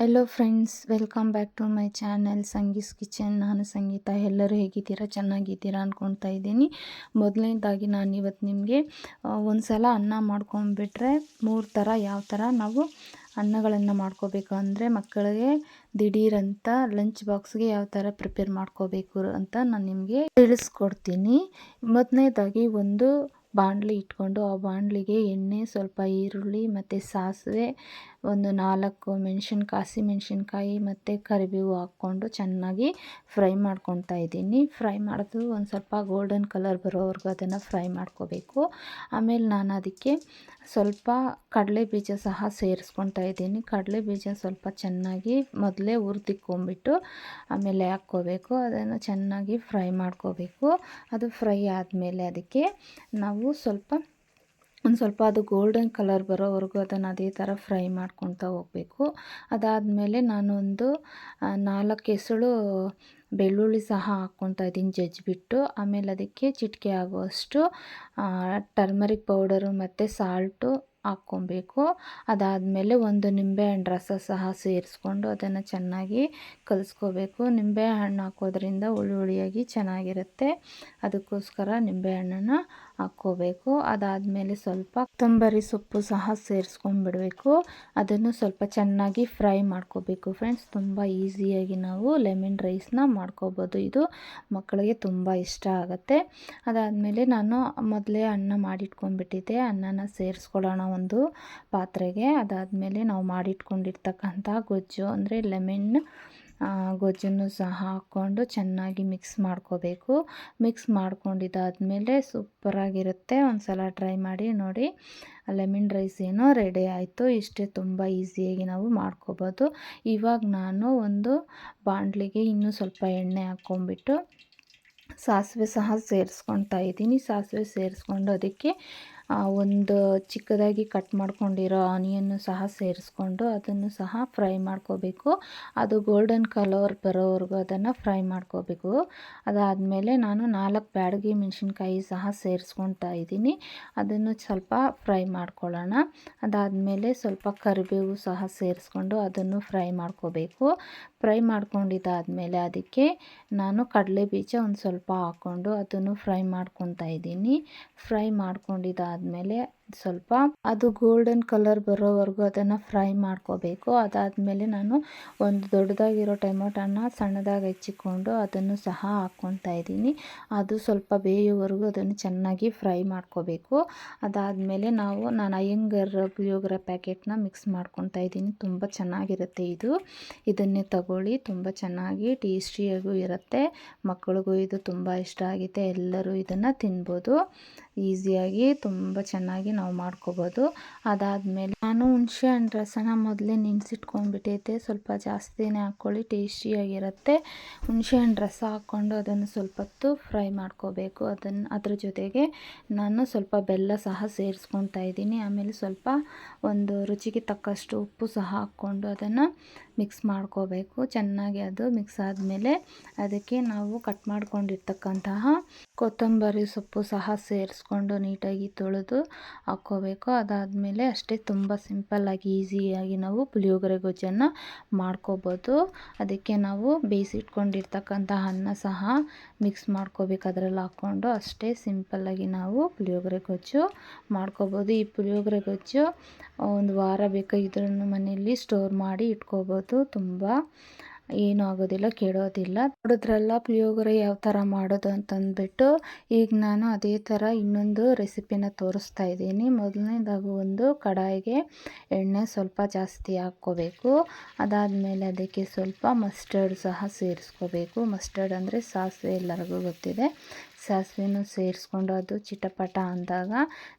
Hello friends welcome back to my channel Sangee's kitchen ನಾನು ಸಂಗೀತ. ಎಲ್ಲರೂ ಹೇಗಿದ್ದೀರಾ? ಚೆನ್ನಾಗಿದ್ದೀರಾ ಅಂದ್ಕೊಳ್ತಾ ಇದ್ದೀನಿ. ಮೊದಲನೇದಾಗಿ ನಾನು ಇವತ್ತು ನಿಮಗೆ ಒಂದು ಸಲ ಅನ್ನ ಮಾಡ್ಕೊಂಬಿಟ್ರೆ ಮೂರು ಥರ ಯಾವ ಥರ ನಾವು ಅನ್ನಗಳನ್ನು ಮಾಡ್ಕೋಬೇಕು ಅಂದರೆ ಮಕ್ಕಳಿಗೆ ದಿಢೀರಂತ ಲಂಚ್ ಬಾಕ್ಸ್ಗೆ ಯಾವ ಥರ ಪ್ರಿಪೇರ್ ಮಾಡ್ಕೋಬೇಕು ಅಂತ ನಾನು ನಿಮಗೆ ತಿಳಿಸ್ಕೊಡ್ತೀನಿ. ಮೊದಲನೇದಾಗಿ ಒಂದು ಬಾಣಲಿ ಇಟ್ಕೊಂಡು ಆ ಬಾಣಲಿಗೆ ಎಣ್ಣೆ, ಸ್ವಲ್ಪ ಈರುಳ್ಳಿ ಮತ್ತು ಸಾಸಿವೆ, ಒಂದು ನಾಲ್ಕು ಮೆಣಸಿನ್ಕಾಯಿ ಮೆಣಸಿನ್ಕಾಯಿ ಮತ್ತು ಕರಿಬೇವು ಹಾಕ್ಕೊಂಡು ಚೆನ್ನಾಗಿ ಫ್ರೈ ಮಾಡ್ಕೊತಾ ಇದ್ದೀನಿ. ಫ್ರೈ ಮಾಡೋದು ಒಂದು ಸ್ವಲ್ಪ ಗೋಲ್ಡನ್ ಕಲರ್ ಬರೋವರೆಗೂ ಅದನ್ನು ಫ್ರೈ ಮಾಡ್ಕೋಬೇಕು. ಆಮೇಲೆ ನಾನು ಅದಕ್ಕೆ ಸ್ವಲ್ಪ ಕಡಲೆ ಬೀಜ ಸಹ ಸೇರಿಸ್ಕೊತಾ ಇದ್ದೀನಿ. ಕಡಲೆ ಬೀಜ ಸ್ವಲ್ಪ ಚೆನ್ನಾಗಿ ಮೊದಲೇ ಹುರಿದಿಕ್ಕೊಂಬಿಟ್ಟು ಆಮೇಲೆ ಹಾಕ್ಕೋಬೇಕು. ಅದನ್ನು ಚೆನ್ನಾಗಿ ಫ್ರೈ ಮಾಡ್ಕೋಬೇಕು. ಅದು ಫ್ರೈ ಆದಮೇಲೆ ಅದಕ್ಕೆ ನಾವು ಸ್ವಲ್ಪ, ಒಂದು ಸ್ವಲ್ಪ ಅದು ಗೋಲ್ಡನ್ ಕಲರ್ ಬರೋವರೆಗೂ ಅದನ್ನು ಅದೇ ಥರ ಫ್ರೈ ಮಾಡ್ಕೊತಾ ಹೋಗಬೇಕು. ಅದಾದಮೇಲೆ ನಾನೊಂದು ನಾಲ್ಕು ಎಸಳು ಬೆಳ್ಳುಳ್ಳಿ ಸಹ ಹಾಕ್ಕೊತಾ ಇದ್ದೀನಿ ಜಜ್ಜಿಬಿಟ್ಟು. ಆಮೇಲೆ ಅದಕ್ಕೆ ಚಿಟಿಕೆ ಆಗುವಷ್ಟು ಟರ್ಮರಿಕ್ ಪೌಡರು ಮತ್ತು ಸಾಲ್ಟು ಹಾಕ್ಕೊಬೇಕು. ಅದಾದಮೇಲೆ ಒಂದು ನಿಂಬೆಹಣ್ಣು ರಸ ಸಹ ಸೇರಿಸ್ಕೊಂಡು ಅದನ್ನು ಚೆನ್ನಾಗಿ ಕಲಿಸ್ಕೋಬೇಕು. ನಿಂಬೆಹಣ್ಣು ಹಾಕೋದ್ರಿಂದ ಹುಳಿ ಹುಳಿಯಾಗಿ ಚೆನ್ನಾಗಿರುತ್ತೆ. ಅದಕ್ಕೋಸ್ಕರ ನಿಂಬೆಹಣ್ಣನ್ನು ಹಾಕ್ಕೋಬೇಕು. ಅದಾದಮೇಲೆ ಸ್ವಲ್ಪ ಕೊತ್ತಂಬರಿ ಸೊಪ್ಪು ಸಹ ಸೇರಿಸ್ಕೊಂಡ್ಬಿಡಬೇಕು. ಅದನ್ನು ಸ್ವಲ್ಪ ಚೆನ್ನಾಗಿ ಫ್ರೈ ಮಾಡ್ಕೋಬೇಕು ಫ್ರೆಂಡ್ಸ್. ತುಂಬ ಈಸಿಯಾಗಿ ನಾವು ಲೆಮನ್ ರೈಸ್ನ ಮಾಡ್ಕೋಬೋದು. ಇದು ಮಕ್ಕಳಿಗೆ ತುಂಬ ಇಷ್ಟ ಆಗುತ್ತೆ. ಅದಾದಮೇಲೆ ನಾನು ಮೊದಲೇ ಅನ್ನ ಮಾಡಿಟ್ಕೊಂಡ್ಬಿಟ್ಟಿದ್ದೆ. ಅನ್ನನ ಸೇರಿಸ್ಕೊಳ್ಳೋಣ ಒಂದು ಪಾತ್ರೆಗೆ. ಅದಾದಮೇಲೆ ನಾವು ಮಾಡಿಟ್ಕೊಂಡಿರ್ತಕ್ಕಂಥ ಗೊಜ್ಜು, ಅಂದರೆ ಲೆಮನ್ ಗೊಜ್ಜನ್ನು ಸಹ ಹಾಕ್ಕೊಂಡು ಚೆನ್ನಾಗಿ ಮಿಕ್ಸ್ ಮಾಡ್ಕೋಬೇಕು. ಮಿಕ್ಸ್ ಮಾಡ್ಕೊಂಡಿದ್ದಾದಮೇಲೆ ಸೂಪರಾಗಿರುತ್ತೆ. ಒಂದು ಸಲ ಟ್ರೈ ಮಾಡಿ ನೋಡಿ. ಲೆಮನ್ ರೈಸ್ ಏನೋ ರೆಡಿ ಆಯಿತು. ಇಷ್ಟೇ ತುಂಬ ಈಸಿಯಾಗಿ ನಾವು ಮಾಡ್ಕೋಬೋದು. ಇವಾಗ ನಾನು ಒಂದು ಬಾಣಲಿಗೆ ಇನ್ನೂ ಸ್ವಲ್ಪ ಎಣ್ಣೆ ಹಾಕ್ಕೊಂಬಿಟ್ಟು ಸಾಸಿವೆ ಸಹ ಸೇರಿಸ್ಕೊತಾ ಇದ್ದೀನಿ. ಸಾಸಿವೆ ಸೇರಿಸ್ಕೊಂಡು ಅದಕ್ಕೆ ಒಂದು ಚಿಕ್ಕದಾಗಿ ಕಟ್ ಮಾಡ್ಕೊಂಡಿರೋ ಆನಿಯನ್ನು ಸಹ ಸೇರಿಸ್ಕೊಂಡು ಅದನ್ನು ಸಹ ಫ್ರೈ ಮಾಡ್ಕೋಬೇಕು. ಅದು ಗೋಲ್ಡನ್ ಕಲರ್ ಬರೋವರೆಗೂ ಅದನ್ನು ಫ್ರೈ ಮಾಡ್ಕೋಬೇಕು. ಅದಾದಮೇಲೆ ನಾನು ನಾಲ್ಕು ಬ್ಯಾಡಗಿ ಮೆಣಸಿನ್ಕಾಯಿ ಸಹ ಸೇರಿಸ್ಕೊತಾ ಇದ್ದೀನಿ. ಅದನ್ನು ಸ್ವಲ್ಪ ಫ್ರೈ ಮಾಡ್ಕೊಳ್ಳೋಣ. ಅದಾದಮೇಲೆ ಸ್ವಲ್ಪ ಕರಿಬೇವು ಸಹ ಸೇರಿಸ್ಕೊಂಡು ಅದನ್ನು ಫ್ರೈ ಮಾಡ್ಕೋಬೇಕು. ಫ್ರೈ ಮಾಡ್ಕೊಂಡಿದ್ದಾದಮೇಲೆ ಅದಕ್ಕೆ ನಾನು ಕಡಲೆ ಬೀಜ ಒಂದು ಸ್ವಲ್ಪ ಹಾಕ್ಕೊಂಡು ಅದನ್ನು ಫ್ರೈ ಮಾಡ್ಕೊತಾ ಇದ್ದೀನಿ. ಫ್ರೈ ಮಾಡ್ಕೊಂಡಿದ್ದಾದಮೇಲೆ ಸ್ವಲ್ಪ ಅದು ಗೋಲ್ಡನ್ ಕಲರ್ ಬರೋವರೆಗೂ ಅದನ್ನು ಫ್ರೈ ಮಾಡ್ಕೋಬೇಕು. ಅದಾದಮೇಲೆ ನಾನು ಒಂದು ದೊಡ್ಡದಾಗಿರೋ ಟೊಮೊಟೊನ ಸಣ್ಣದಾಗಿ ಹೆಚ್ಚಿಕೊಂಡು ಅದನ್ನು ಸಹ ಹಾಕ್ಕೊತಾ ಇದ್ದೀನಿ. ಅದು ಸ್ವಲ್ಪ ಬೇಯೋವರೆಗೂ ಅದನ್ನು ಚೆನ್ನಾಗಿ ಫ್ರೈ ಮಾಡ್ಕೋಬೇಕು. ಅದಾದಮೇಲೆ ನಾವು ನಾನು ಅಯ್ಯಂಗರ್ ಪುಳಿಯೋಗರ ಪ್ಯಾಕೆಟ್ನ ಮಿಕ್ಸ್ ಮಾಡ್ಕೊತಾ ಇದ್ದೀನಿ. ತುಂಬ ಚೆನ್ನಾಗಿರುತ್ತೆ ಇದು. ಇದನ್ನೇ ತಗೊಳ್ಳಿ. ತುಂಬ ಚೆನ್ನಾಗಿ ಟೇಸ್ಟಿಯಾಗೂ ಇರುತ್ತೆ. ಮಕ್ಕಳಿಗೂ ಇದು ತುಂಬ ಇಷ್ಟ ಆಗಿದೆ ಎಲ್ಲರೂ ಇದನ್ನು ತಿನ್ಬೋದು. ಈಸಿಯಾಗಿ ತುಂಬ ಚೆನ್ನಾಗಿ ನಾವು ಮಾಡ್ಕೋಬೋದು. ಅದಾದಮೇಲೆ ನಾನು ಹುಣಸೆ ಹಣ್ಣು ರಸನ ಮೊದಲೇ ನೆನೆಸಿಟ್ಕೊಂಡ್ಬಿಟ್ಟೈತೆ. ಸ್ವಲ್ಪ ಜಾಸ್ತಿನೇ ಹಾಕ್ಕೊಳ್ಳಿ ಟೇಸ್ಟಿಯಾಗಿರುತ್ತೆ ಹುಣಸೆ ಹಣ್ಣು ರಸ ಹಾಕ್ಕೊಂಡು ಅದನ್ನು ಸ್ವಲ್ಪ ಹೊತ್ತು ಫ್ರೈ ಮಾಡ್ಕೋಬೇಕು. ಅದನ್ನು ಅದ್ರ ಜೊತೆಗೆ ನಾನು ಸ್ವಲ್ಪ ಬೆಲ್ಲ ಸಹ ಸೇರಿಸ್ಕೊತಾ ಇದ್ದೀನಿ. ಆಮೇಲೆ ಸ್ವಲ್ಪ ಒಂದು ರುಚಿಗೆ ತಕ್ಕಷ್ಟು ಉಪ್ಪು ಸಹ ಹಾಕ್ಕೊಂಡು ಅದನ್ನು ಮಿಕ್ಸ್ ಮಾಡ್ಕೋಬೇಕು. ಚೆನ್ನಾಗಿ ಅದು ಮಿಕ್ಸ್ ಆದಮೇಲೆ ಅದಕ್ಕೆ ನಾವು ಕಟ್ ಮಾಡ್ಕೊಂಡಿರ್ತಕ್ಕಂತಹ ಕೊತ್ತಂಬರಿ ಸೊಪ್ಪು ಸಹ ಸೇರಿಸ್ಕೊಂಡು ನೀಟಾಗಿ ತೊಳೆದು ಹಾಕ್ಕೋಬೇಕು. ಅದಾದಮೇಲೆ ಅಷ್ಟೇ ತುಂಬ ಸಿಂಪಲ್ಲಾಗಿ ಈಸಿಯಾಗಿ ನಾವು ಪುಳಿಯೋಗರೆ ಗೊಜ್ಜನ್ನು ಮಾಡ್ಕೋಬೋದು. ಅದಕ್ಕೆ ನಾವು ಬೇಯಿಸಿಟ್ಕೊಂಡಿರ್ತಕ್ಕಂಥ ಅನ್ನ ಸಹ ಮಿಕ್ಸ್ ಮಾಡ್ಕೋಬೇಕು. ಅದರಲ್ಲಿ ಹಾಕ್ಕೊಂಡು ಅಷ್ಟೇ ಸಿಂಪಲ್ಲಾಗಿ ನಾವು ಪುಳಿಯೋಗರೆ ಗೊಜ್ಜು ಮಾಡ್ಕೋಬೋದು. ಈ ಪುಳಿಯೋಗರೆ ಗೊಜ್ಜು ಒಂದು ವಾರ ಬೇಕಾಗಿದ್ರೂ ಮನೆಯಲ್ಲಿ ಸ್ಟೋರ್ ಮಾಡಿ ಇಟ್ಕೋಬೋದು. ತುಂಬ ಏನೂ ಆಗೋದಿಲ್ಲ, ಕೆಡೋದಿಲ್ಲ. ನೋಡಿದ್ರಲ್ಲ, ಪುಳಿಯೋಗರೆ ಯಾವ ಥರ ಮಾಡೋದು ಅಂತಂದ್ಬಿಟ್ಟು ಈಗ ನಾನು ಅದೇ ಥರ ಇನ್ನೊಂದು ರೆಸಿಪಿನ ತೋರಿಸ್ತಾ ಇದ್ದೀನಿ. ಮೊದಲನೇದಾಗಿ ಒಂದು ಕಡಾಯಿಗೆ ಎಣ್ಣೆ ಸ್ವಲ್ಪ ಜಾಸ್ತಿ ಹಾಕ್ಕೋಬೇಕು. ಅದಾದಮೇಲೆ ಅದಕ್ಕೆ ಸ್ವಲ್ಪ ಮಸ್ಟರ್ಡ್ ಸಹ ಸೇರಿಸ್ಕೋಬೇಕು. ಮಸ್ಟರ್ಡ್ ಅಂದರೆ ಸಾಸಿವೆ ಎಲ್ಲರಿಗೂ ಗೊತ್ತಿದೆ. ಸಾಸಿವೆನೂ ಸೇರಿಸ್ಕೊಂಡು ಅದು ಚಿಟಪಟ ಅಂದಾಗ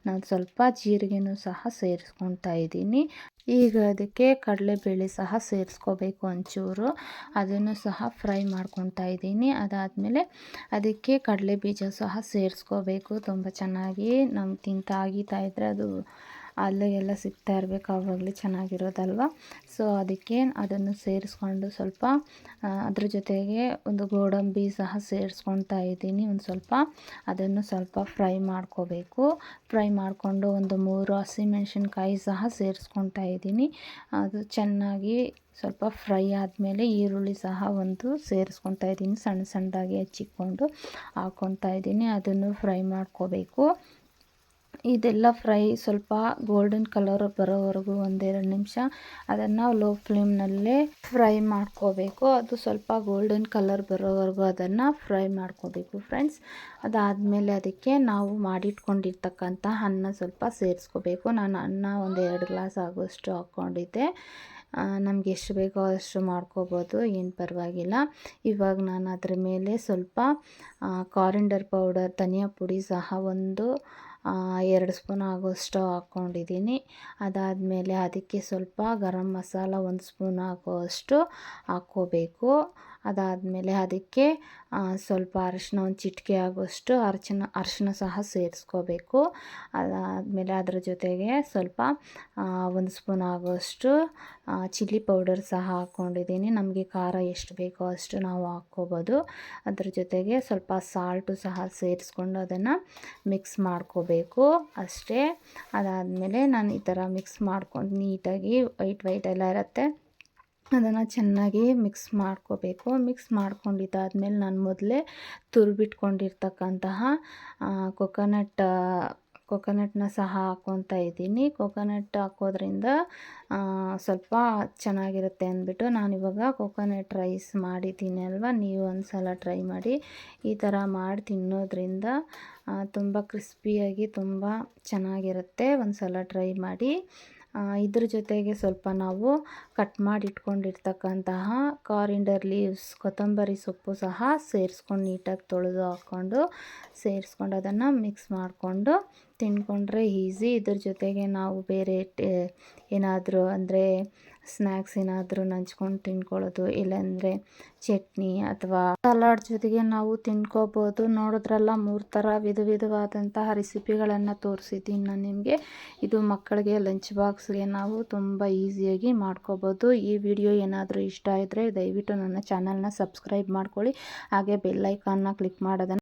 ನಾನು ಸ್ವಲ್ಪ ಜೀರಿಗೆನೂ ಸಹ ಸೇರಿಸ್ಕೊಳ್ತಾ ಇದ್ದೀನಿ. ಈಗ ಅದಕ್ಕೆ ಕಡಲೆಬೇಳೆ ಸಹ ಸೇರಿಸ್ಕೋಬೇಕು ಒಂಚೂರು. ಅದನ್ನು ಸಹ ಫ್ರೈ ಮಾಡ್ಕೊತಾ ಇದ್ದೀನಿ. ಅದಾದಮೇಲೆ ಅದಕ್ಕೆ ಕಡಲೆ ಬೀಜ ಸಹ ಸೇರಿಸ್ಕೋಬೇಕು. ತುಂಬ ಚೆನ್ನಾಗಿ ನಮ್ಗೆ ತಿಂತಾ ಆಗಿತಾ ಇದ್ದರೆ ಅದು ಅಲ್ಲೂ ಎಲ್ಲ ಸಿಗ್ತಾ ಇರಬೇಕು ಆವಾಗಲೇ ಚೆನ್ನಾಗಿರೋದಲ್ವ? ಸೊ ಅದಕ್ಕೆ ಅದನ್ನು ಸೇರಿಸ್ಕೊಂಡು ಸ್ವಲ್ಪ ಅದ್ರ ಜೊತೆಗೆ ಒಂದು ಗೋಡಂಬಿ ಸಹ ಸೇರಿಸ್ಕೊತಾ ಇದ್ದೀನಿ. ಒಂದು ಸ್ವಲ್ಪ ಅದನ್ನು ಸ್ವಲ್ಪ ಫ್ರೈ ಮಾಡ್ಕೋಬೇಕು. ಫ್ರೈ ಮಾಡಿಕೊಂಡು ಒಂದು ಮೂರು ಹಸಿಮೆಣ್ಸಿನ್ಕಾಯಿ ಸಹ ಸೇರಿಸ್ಕೊತಾ ಇದ್ದೀನಿ. ಅದು ಚೆನ್ನಾಗಿ ಸ್ವಲ್ಪ ಫ್ರೈ ಆದಮೇಲೆ ಈರುಳ್ಳಿ ಸಹ ಒಂದು ಸೇರಿಸ್ಕೊತಾ ಇದ್ದೀನಿ. ಸಣ್ಣ ಸಣ್ಣದಾಗಿ ಹೆಚ್ಚಿಕೊಂಡು ಹಾಕ್ಕೊತಾ ಇದ್ದೀನಿ. ಅದನ್ನು ಫ್ರೈ ಮಾಡ್ಕೋಬೇಕು. ಇದೆಲ್ಲ ಫ್ರೈ ಸ್ವಲ್ಪ ಗೋಲ್ಡನ್ ಕಲರ್ ಬರೋವರೆಗೂ ಒಂದೆರಡು ನಿಮಿಷ ಅದನ್ನು ಲೋ ಫ್ಲೇಮ್ನಲ್ಲೇ ಫ್ರೈ ಮಾಡ್ಕೋಬೇಕು. ಅದು ಸ್ವಲ್ಪ ಗೋಲ್ಡನ್ ಕಲರ್ ಬರೋವರೆಗೂ ಅದನ್ನು ಫ್ರೈ ಮಾಡ್ಕೋಬೇಕು ಫ್ರೆಂಡ್ಸ್. ಅದಾದಮೇಲೆ ಅದಕ್ಕೆ ನಾವು ಮಾಡಿಟ್ಕೊಂಡಿರ್ತಕ್ಕಂಥ ಅನ್ನ ಸ್ವಲ್ಪ ಸೇರಿಸ್ಕೋಬೇಕು. ನಾನು ಅನ್ನ ಒಂದು ಎರಡು ಗ್ಲಾಸ್ ಆಗೋಷ್ಟು ಹಾಕ್ಕೊಂಡಿದ್ದೆ. ನಮ್ಗೆ ಎಷ್ಟು ಬೇಕೋ ಅಷ್ಟು ಮಾಡ್ಕೋಬೋದು, ಏನು ಪರವಾಗಿಲ್ಲ. ಇವಾಗ ನಾನು ಅದರ ಮೇಲೆ ಸ್ವಲ್ಪ ಕಾರಿಂಡರ್ ಪೌಡರ್ ಧನಿಯಾ ಪುಡಿ ಸಹ ಒಂದು ಎರಡು ಸ್ಪೂನ್ ಆಗೋಷ್ಟು ಹಾಕ್ಕೊಂಡಿದ್ದೀನಿ. ಅದಾದಮೇಲೆ ಅದಕ್ಕೆ ಸ್ವಲ್ಪ ಗರಂ ಮಸಾಲ ಒಂದು ಸ್ಪೂನ್ ಆಗುವಷ್ಟು ಹಾಕ್ಕೋಬೇಕು. ಅದಾದಮೇಲೆ ಅದಕ್ಕೆ ಸ್ವಲ್ಪ ಅರಶಿನ, ಒಂದು ಚಿಟಿಕೆ ಆಗೋಷ್ಟು ಅರಿಶಿನ, ಅರಶಿನ ಸಹ ಸೇರಿಸ್ಕೋಬೇಕು. ಅದಾದಮೇಲೆ ಅದರ ಜೊತೆಗೆ ಸ್ವಲ್ಪ ಒಂದು ಸ್ಪೂನ್ ಆಗೋಷ್ಟು ಚಿಲ್ಲಿ ಪೌಡರ್ ಸಹ ಹಾಕ್ಕೊಂಡಿದ್ದೀನಿ. ನಮಗೆ ಖಾರ ಎಷ್ಟು ಬೇಕೋ ಅಷ್ಟು ನಾವು ಹಾಕ್ಕೋಬೋದು. ಅದ್ರ ಜೊತೆಗೆ ಸ್ವಲ್ಪ ಸಾಲ್ಟು ಸಹ ಸೇರಿಸ್ಕೊಂಡು ಅದನ್ನು ಮಿಕ್ಸ್ ಮಾಡ್ಕೋಬೇಕು. ಅಷ್ಟೇ. ಅದಾದಮೇಲೆ ನಾನು ಈ ಥರ ಮಿಕ್ಸ್ ಮಾಡ್ಕೊಂಡು ನೀಟಾಗಿ ವೈಟ್ ವೈಟ್ ಎಲ್ಲ ಇರುತ್ತೆ. ಅದನ್ನು ಚೆನ್ನಾಗಿ ಮಿಕ್ಸ್ ಮಾಡ್ಕೋಬೇಕು. ಮಿಕ್ಸ್ ಮಾಡ್ಕೊಂಡಿದ್ದಾದ್ಮೇಲೆ ನಾನು ಮೊದಲೇ ತುರಿಬಿಟ್ಕೊಂಡಿರ್ತಕ್ಕಂತಹ ಕೊಕೊನಟ್ ಕೊಕೊನಟ್ನ ಸಹ ಹಾಕ್ಕೊತಾ ಇದ್ದೀನಿ. ಕೊಕೊನಟ್ ಹಾಕೋದ್ರಿಂದ ಸ್ವಲ್ಪ ಚೆನ್ನಾಗಿರುತ್ತೆ ಅಂದ್ಬಿಟ್ಟು ನಾನು ಇವಾಗ ಕೊಕೊನಟ್ ರೈಸ್ ಮಾಡಿದ್ದೀನಿ ಅಲ್ವಾ? ನೀವು ಒಂದು ಸಲ ಟ್ರೈ ಮಾಡಿ. ಈ ಥರ ಮಾಡಿ ತಿನ್ನೋದ್ರಿಂದ ತುಂಬ ಕ್ರಿಸ್ಪಿಯಾಗಿ ತುಂಬ ಚೆನ್ನಾಗಿರುತ್ತೆ. ಒಂದು ಸಲ ಟ್ರೈ ಮಾಡಿ. ಇದ್ರ ಜೊತೆಗೆ ಸ್ವಲ್ಪ ನಾವು ಕಟ್ ಮಾಡಿ ಇಟ್ಕೊಂಡಿರ್ತಕ್ಕಂತಹ ಕಾರಿಂಡರ್ ಲೀವ್ಸ್ ಕೊತ್ತಂಬರಿ ಸೊಪ್ಪು ಸಹ ಸೇರಿಸ್ಕೊಂಡು ನೀಟಾಗಿ ತೊಳೆದು ಹಾಕ್ಕೊಂಡು ಸೇರಿಸ್ಕೊಂಡು ಅದನ್ನು ಮಿಕ್ಸ್ ಮಾಡಿಕೊಂಡು ತಿನ್ಕೊಂಡ್ರೆ ಈಸಿ ಇದ್ರ ಜೊತೆಗೆ ನಾವು ಬೇರೆ ಏನಾದರೂ ಅಂದರೆ ಸ್ನ್ಯಾಕ್ಸ್ ಏನಾದರೂ ನಂಚ್ಕೊಂಡು ತಿನ್ಕೊಳ್ಳೋದು, ಇಲ್ಲಾಂದರೆ ಚಟ್ನಿ ಅಥವಾ ಸಲಾಡ್ ಜೊತೆಗೆ ನಾವು ತಿನ್ಕೋಬೋದು. ನೋಡಿದ್ರಲ್ಲ, ಮೂರು ಥರ ವಿಧ ವಿಧವಾದಂತಹ ರೆಸಿಪಿಗಳನ್ನು ತೋರಿಸಿದ್ದೀನಿ ನಾನು ನಿಮಗೆ. ಇದು ಮಕ್ಕಳಿಗೆ ಲಂಚ್ ಬಾಕ್ಸ್ಗೆ ನಾವು ತುಂಬ ಈಸಿಯಾಗಿ ಮಾಡ್ಕೋಬೋದು. ಈ ವಿಡಿಯೋ ಏನಾದರೂ ಇಷ್ಟ ಇದ್ದರೆ ದಯವಿಟ್ಟು ನನ್ನ ಚಾನಲ್ನ ಸಬ್ಸ್ಕ್ರೈಬ್ ಮಾಡ್ಕೊಳ್ಳಿ. ಹಾಗೆ ಬೆಲ್ಲೈಕಾನ್ನ ಕ್ಲಿಕ್ ಮಾಡೋದನ್ನು